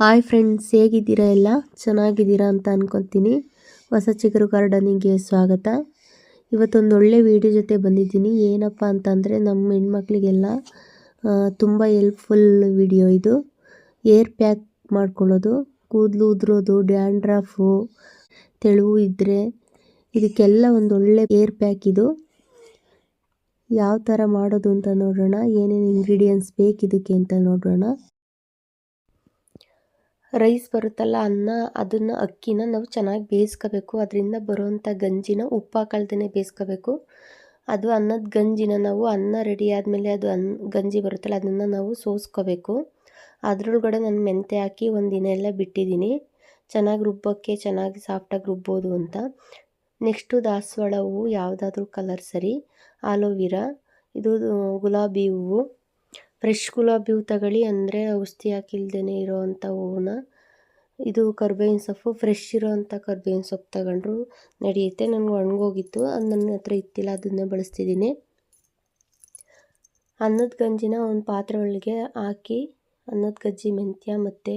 Hi friends ಹೇಗಿದ್ದೀರಾ ಎಲ್ಲ? ಚೆನ್ನಾಗಿದ್ದೀರಾ ಅಂತ ಅಂದ್ಕೊತೀನಿ ಹೊಸ ಚಿಗುರು ಗಾರ್ಡನಿಗೆ ಸ್ವಾಗತ. ಇವತ್ತೊಂದು ಒಳ್ಳೆ ವಿಡಿಯೋ ಜೊತೆ ಬಂದಿದ್ದೀನಿ. ಏನಪ್ಪ ಅಂತಂದರೆ ನಮ್ಮ ಹೆಣ್ಮಕ್ಳಿಗೆಲ್ಲ ತುಂಬ ಹೆಲ್ಪ್ಫುಲ್ ವಿಡಿಯೋ ಇದು. ಏರ್ ಪ್ಯಾಕ್ ಮಾಡ್ಕೊಳ್ಳೋದು, ಕೂದಲು ಉದುರೋದು ಡ್ಯಾಂಡ್ರಫು ತೆಳುವು ಇದ್ದರೆ ಇದಕ್ಕೆಲ್ಲ ಒಂದು ಒಳ್ಳೆ ಏರ್ ಪ್ಯಾಕ್ ಇದು. ಯಾವ ಥರ ಮಾಡೋದು ಅಂತ ನೋಡೋಣ. ಏನೇನು ಇಂಗ್ರೀಡಿಯೆಂಟ್ಸ್ ಬೇಕಿದಕ್ಕೆ ಅಂತ ನೋಡೋಣ. ರೈಸ್ ಬರುತ್ತಲ್ಲ, ಅನ್ನ, ಅದನ್ನು, ಅಕ್ಕಿನ ನಾವು ಚೆನ್ನಾಗಿ ಬೇಯಿಸ್ಕೋಬೇಕು. ಅದರಿಂದ ಬರುವಂಥ ಗಂಜಿನ ಉಪ್ಪು ಹಾಕಲ್ದೇ ಬೇಯಿಸ್ಕೋಬೇಕು. ಅದು ಅನ್ನದ ಗಂಜಿನ ನಾವು ಅನ್ನ ರೆಡಿ ಆದಮೇಲೆ ಅದು ಅನ್ನ ಗಂಜಿ ಬರುತ್ತಲ್ಲ, ಅದನ್ನು ನಾವು ಸೋಸ್ಕೋಬೇಕು. ಅದರೊಳಗಡೆ ನಾನು ಮೆಂತೆ ಹಾಕಿ ಒಂದು ದಿನ ಎಲ್ಲ ಬಿಟ್ಟಿದ್ದೀನಿ. ಚೆನ್ನಾಗಿ ರುಬ್ಬೋಕ್ಕೆ ಚೆನ್ನಾಗಿ ಸಾಫ್ಟಾಗಿ ರುಬ್ಬೋದು ಅಂತ. ನೆಕ್ಸ್ಟು ದಾಸವಾಳ ಹೂವು ಯಾವುದಾದ್ರೂ ಕಲರ್ ಸರಿ. ಆಲೋವಿರಾ, ಇದು, ಗುಲಾಬಿ ಹೂವು. ಫ್ರೆಶ್ ಗುಲಾಬಿ ಹೂ ತಗೊಳ್ಳಿ ಅಂದರೆ ಔಷಧಿ ಹಾಕಿಲ್ದೇ ಇರೋವಂಥ ಹೂವನ್ನ. ಇದು ಕರ್ಬೇವಿನ ಸೊಪ್ಪು ಫ್ರೆಶ್ ಇರೋವಂಥ ಕರ್ಬೇವಿನ ಸೊಪ್ಪು ತಗೊಂಡ್ರು ನಡೆಯುತ್ತೆ. ನನಗೆ ಒಣಗೋಗಿತ್ತು, ಅದು ನನ್ನ ಹತ್ರ ಇತ್ತಿಲ್ಲ, ಅದನ್ನೇ ಬಳಸ್ತಿದ್ದೀನಿ. ಅನ್ನದ ಗಂಜಿನ ಒಂದು ಪಾತ್ರೆ ಒಳಗೆ ಹಾಕಿ, ಅನ್ನದ ಗಜ್ಜಿ, ಮೆಂತ್ಯ ಮತ್ತು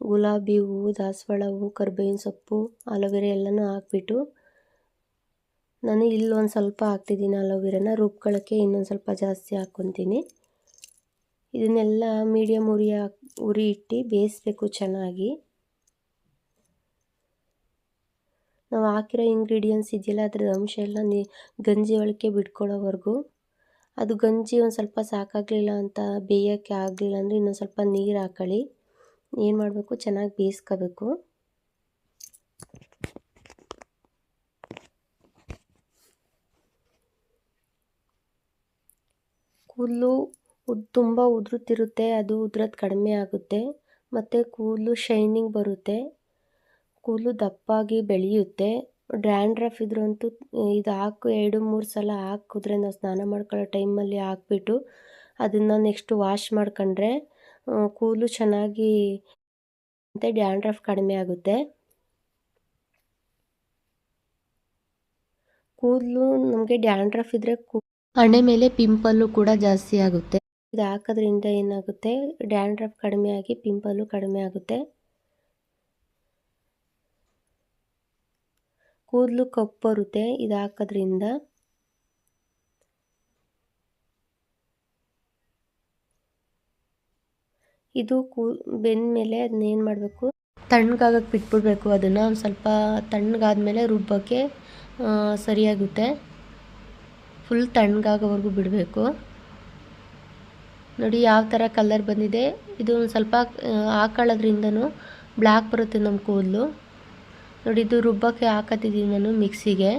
ಗುಲಾಬಿ ಹೂವು ದಾಸವಾಳ ಹೂವು ಕರ್ಬೇವಿನ ಸೊಪ್ಪು ಅಲೋವೆರಾ ಎಲ್ಲನೂ ಹಾಕ್ಬಿಟ್ಟು, ನಾನು ಇಲ್ಲಿ ಒಂದು ಸ್ವಲ್ಪ ಹಾಕ್ತಿದ್ದೀನಿ ಅಲೋವೆರಾನ ರುಬ್ಕೊಳ್ಳೋಕ್ಕೆ ಇನ್ನೊಂದು ಸ್ವಲ್ಪ ಜಾಸ್ತಿ ಹಾಕ್ಕೊತೀನಿ ಇದನ್ನೆಲ್ಲ ಮೀಡಿಯಮ್ ಉರಿ ಉರಿ ಇಟ್ಟು ಬೇಯಿಸ್ಬೇಕು ಚೆನ್ನಾಗಿ. ನಾವು ಹಾಕಿರೋ ಇಂಗ್ರೀಡಿಯೆಂಟ್ಸ್ ಇದೆಯಲ್ಲ ಅದ್ರ ಅಂಶ ಎಲ್ಲ ನೀ, ಗಂಜಿ ಒಳಕ್ಕೆ ಬಿಟ್ಕೊಳ್ಳೋವರೆಗೂ. ಅದು ಗಂಜಿ ಒಂದು ಸ್ವಲ್ಪ ಸಾಕಾಗಲಿಲ್ಲ ಅಂತ ಬೇಯೋಕ್ಕೆ ಆಗಲಿಲ್ಲ ಅಂದರೆ ಇನ್ನೊಂದು ಸ್ವಲ್ಪ ನೀರು ಹಾಕೊಳ್ಳಿ ಏನು ಮಾಡಬೇಕು? ಚೆನ್ನಾಗಿ ಬೇಯಿಸ್ಕೋಬೇಕು. ಕೂದಲು ಉದ್, ತುಂಬ ಉದುರುತ್ತಿರುತ್ತೆ, ಅದು ಉದುರೋದು ಕಡಿಮೆ ಆಗುತ್ತೆ. ಮತ್ತು ಕೂದಲು ಶೈನಿಂಗ್ ಬರುತ್ತೆ. ಕೂದಲು ದಪ್ಪಾಗಿ ಬೆಳೆಯುತ್ತೆ. ಡ್ಯಾಂಡ್ರಫ್ ಇದ್ರಂತೂ ಇದು ಹಾಕು, ಎರಡು, ಮೂರು ಸಲ ಹಾಕಿದ್ರೆ ನಾವು ಸ್ನಾನ ಮಾಡ್ಕೊಳ್ಳೋ ಟೈಮಲ್ಲಿ ಹಾಕ್ಬಿಟ್ಟು ಅದನ್ನು ನೆಕ್ಸ್ಟು ವಾಶ್ ಮಾಡ್ಕೊಂಡ್ರೆ ಕೂದಲು ಚೆನ್ನಾಗಿ ಮತ್ತು ಡ್ಯಾಂಡ್ರಫ್ ಕಡಿಮೆ ಆಗುತ್ತೆ. ಕೂದಲು ನಮಗೆ ಡ್ಯಾಂಡ್ರಫ್ ಇದ್ದರೆ ಹಣೆ ಮೇಲೆ ಪಿಂಪಲ್ಲು ಕೂಡ ಜಾಸ್ತಿ ಆಗುತ್ತೆ. ಇದು ಹಾಕೋದ್ರಿಂದ ಏನಾಗುತ್ತೆ? ಡ್ಯಾಂಡ್ರಫ್ ಕಡಿಮೆ ಆಗಿ ಪಿಂಪಲ್ಲು ಕಡಿಮೆ ಆಗುತ್ತೆ ಕೂದಲು ಕಪ್ಪು ಬರುತ್ತೆ ಇದು ಹಾಕೋದ್ರಿಂದ ಇದು ಕೂ ಬೆಂದ ಮೇಲೆ ಅದನ್ನ ಏನು ಮಾಡಬೇಕು? ತಣ್ಣಗಾಗಕ್ಕೆ ಬಿಟ್ಬಿಡ್ಬೇಕು ಅದನ್ನು. ಒಂದು ಸ್ವಲ್ಪ ತಣ್ಣಗಾದ್ಮೇಲೆ ರುಬ್ಬೋಕ್ಕೆ ಸರಿಯಾಗುತ್ತೆ. ಫುಲ್ ತಣ್ಣಗಾಗೋವರೆಗೂ ಬಿಡಬೇಕು. ನೋಡಿ, ಯಾವ ಥರ ಕಲರ್ ಬಂದಿದೆ. ಇದು ಒಂದು ಸ್ವಲ್ಪ ಹಾಕೊಳ್ಳೋದ್ರಿಂದನೂ ಬ್ಲ್ಯಾಕ್ ಬರುತ್ತೆ ನಮ್ಮ ಕೂದಲು. ನೋಡಿ, ಇದು ರುಬ್ಬಕ್ಕೆ ಹಾಕತ್ತಿದ್ದೀನಿ ನಾನು ಮಿಕ್ಸಿಗೆ.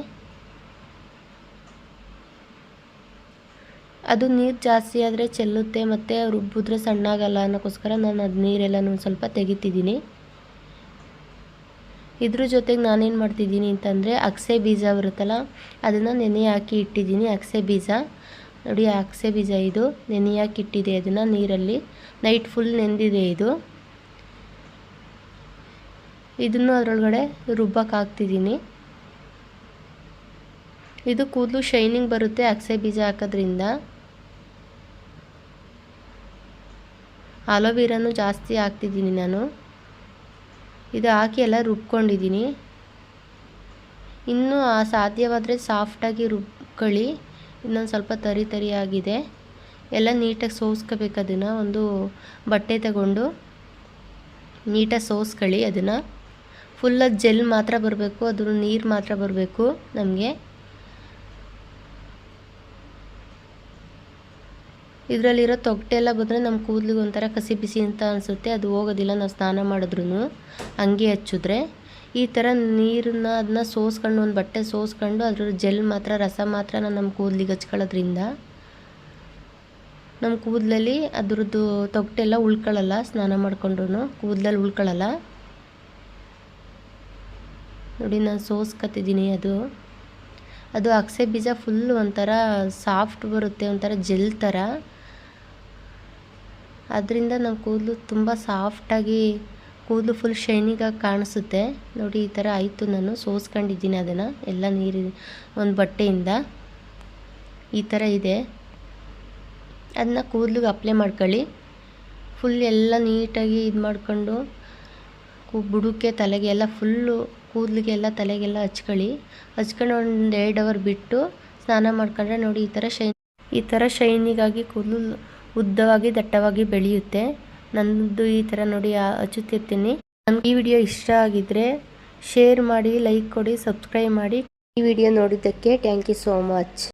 ಅದು ನೀರು ಜಾಸ್ತಿ ಆದರೆ ಚೆಲ್ಲುತ್ತೆ, ಮತ್ತು ರುಬ್ಬಿದ್ರೆ ಸಣ್ಣಾಗಲ್ಲ ಅನ್ನೋಕ್ಕೋಸ್ಕರ ನಾನು ಅದು ನೀರೆಲ್ಲನೂ ಸ್ವಲ್ಪ ತೆಗಿತಿದ್ದೀನಿ ಇದ್ರ ಜೊತೆಗೆ ನಾನೇನು ಮಾಡ್ತಿದ್ದೀನಿ ಅಂತಂದರೆ ಅಗಸೆ ಬೀಜ ಬರುತ್ತಲ್ಲ, ಅದನ್ನು ನೆನೆ ಹಾಕಿ ಇಟ್ಟಿದ್ದೀನಿ ಅಗಸೆ ಬೀಜ. ನೋಡಿ ಅಗಸೆ ಬೀಜ ಇದು ನೆನೆ ಹಾಕಿ ಇಟ್ಟಿದೆ. ಅದನ್ನು ನೀರಲ್ಲಿ ನೈಟ್ ಫುಲ್ ನೆಂದಿದೆ ಇದು. ಇದನ್ನು ಅದರೊಳಗಡೆ ರುಬ್ಬಕ್ಕೆ ಹಾಕ್ತಿದ್ದೀನಿ. ಇದು ಕೂದಲು ಶೈನಿಂಗ್ ಬರುತ್ತೆ ಅಗಸೆ ಬೀಜ ಹಾಕೋದ್ರಿಂದ. ಅಲೋವಿರಾನು ಜಾಸ್ತಿ ಹಾಕ್ತಿದ್ದೀನಿ ನಾನು. ಇದು ಹಾಕಿ ಎಲ್ಲ ರುಬ್ಕೊಂಡಿದ್ದೀನಿ. ಇನ್ನೂ ಸಾಧ್ಯವಾದರೆ ಸಾಫ್ಟಾಗಿ ರುಬ್ಕೊಳ್ಳಿ. ಇನ್ನೊಂದು ಸ್ವಲ್ಪ ತರಿ ತರಿ ಆಗಿದೆ. ಎಲ್ಲ ನೀಟಾಗಿ ಸೋಸ್ಕೋಬೇಕು ಅದನ್ನು ಒಂದು ಬಟ್ಟೆ ತಗೊಂಡು ನೀಟಾಗಿ ಸೋಸ್ಕೊಳ್ಳಿ ಅದನ್ನು. ಫುಲ್ಲಾಗಿ ಜೆಲ್ ಮಾತ್ರ ಬರಬೇಕು ಅದ್ರ ನೀರು ಮಾತ್ರ ಬರಬೇಕು ನಮಗೆ. ಇದರಲ್ಲಿರೋ ತೊಗಟೆಲ್ಲ ಬಂದರೆ ನಮ್ಮ ಕೂದಲಿಗೆ ಒಂಥರ ಕಸಿ ಬಿಸಿ ಅಂತ ಅನಿಸುತ್ತೆ, ಅದು ಹೋಗೋದಿಲ್ಲ, ನಾವು ಸ್ನಾನ ಮಾಡಿದ್ರೂ ಹಂಗೆ ಹಚ್ಚಿದ್ರೆ. ಈ ಥರ ನೀರನ್ನ ಅದನ್ನ ಸೋಸ್ಕೊಂಡು ಒಂದು ಬಟ್ಟೆ ಸೋಸ್ಕೊಂಡು ಅದ್ರ ಜೆಲ್ ಮಾತ್ರ, ರಸ ಮಾತ್ರ ನಮ್ಮ ಕೂದಲಿಗೆ ಹಚ್ಕೊಳ್ಳೋದ್ರಿಂದ ನಮ್ಮ ಕೂದಲಲ್ಲಿ ಅದ್ರದ್ದು ತೊಗಟೆಲ್ಲ ಉಳ್ಕೊಳ್ಳಲ್ಲ, ಸ್ನಾನ ಮಾಡ್ಕೊಂಡ್ರು ಕೂದಲಲ್ಲಿ ಉಳ್ಕೊಳ್ಳಲ್ಲ. ನೋಡಿ ನಾನು ಸೋಸ್ಕೊತಿದ್ದೀನಿ ಅದು. ಅದು ಅಕ್ಸೆ ಬೀಜ ಫುಲ್ ಒಂಥರ ಸಾಫ್ಟ್ ಬರುತ್ತೆ, ಒಂಥರ ಜೆಲ್ ಥರ. ಅದರಿಂದ ನಮ್ಮ ಕೂದಲು ತುಂಬ ಸಾಫ್ಟಾಗಿ ಕೂದಲು ಫುಲ್ ಶೈನಿಗಾಗಿ ಕಾಣಿಸುತ್ತೆ. ನೋಡಿ, ಈ ಥರ ಆಯಿತು ನಾನು. ಸೋಸ್ಕೊಂಡಿದ್ದೀನಿ ಅದನ್ನು. ಎಲ್ಲ ನೀರು, ಒಂದು ಬಟ್ಟೆಯಿಂದ. ಈ ಥರ ಇದೆ. ಅದನ್ನ ಕೂದಲಿಗೆ ಅಪ್ಲೈ ಮಾಡ್ಕೊಳ್ಳಿ. ಫುಲ್ ಎಲ್ಲ ನೀಟಾಗಿ ಇದು ಮಾಡಿಕೊಂಡು ಕೂ ಬುಡಕ್ಕೆ ತಲೆಗೆ ಎಲ್ಲ ಫುಲ್ಲು ಕೂದಲಿಗೆಲ್ಲ ತಲೆಗೆಲ್ಲ ಹಚ್ಕೊಳ್ಳಿ. ಹಚ್ಕೊಂಡು ಒಂದು ಎರಡು ಅವರ್ ಬಿಟ್ಟು ಸ್ನಾನ ಮಾಡ್ಕೊಂಡ್ರೆ ನೋಡಿ, ಈ ಥರ ಶೈನ್ ಈ ಥರ ಶೈನಿಗಾಗಿ ಕೂದಲು ಉದ್ದವಾಗಿ ದಟ್ಟವಾಗಿ ಬೆಳೆಯುತ್ತೆ. ನನ್ನದು ಈ ಥರ ನೋಡಿ ಹಚ್ಚುತ್ತಿರ್ತೀನಿ ನನಗೆ ಈ ವಿಡಿಯೋ ಇಷ್ಟ ಆಗಿದ್ರೆ ಶೇರ್ ಮಾಡಿ ಲೈಕ್ ಕೊಡಿ ಸಬ್ಸ್ಕ್ರೈಬ್ ಮಾಡಿ ಈ ವಿಡಿಯೋ ನೋಡಿದ್ದಕ್ಕೆ ಥ್ಯಾಂಕ್ ಯು ಸೋ ಮಚ್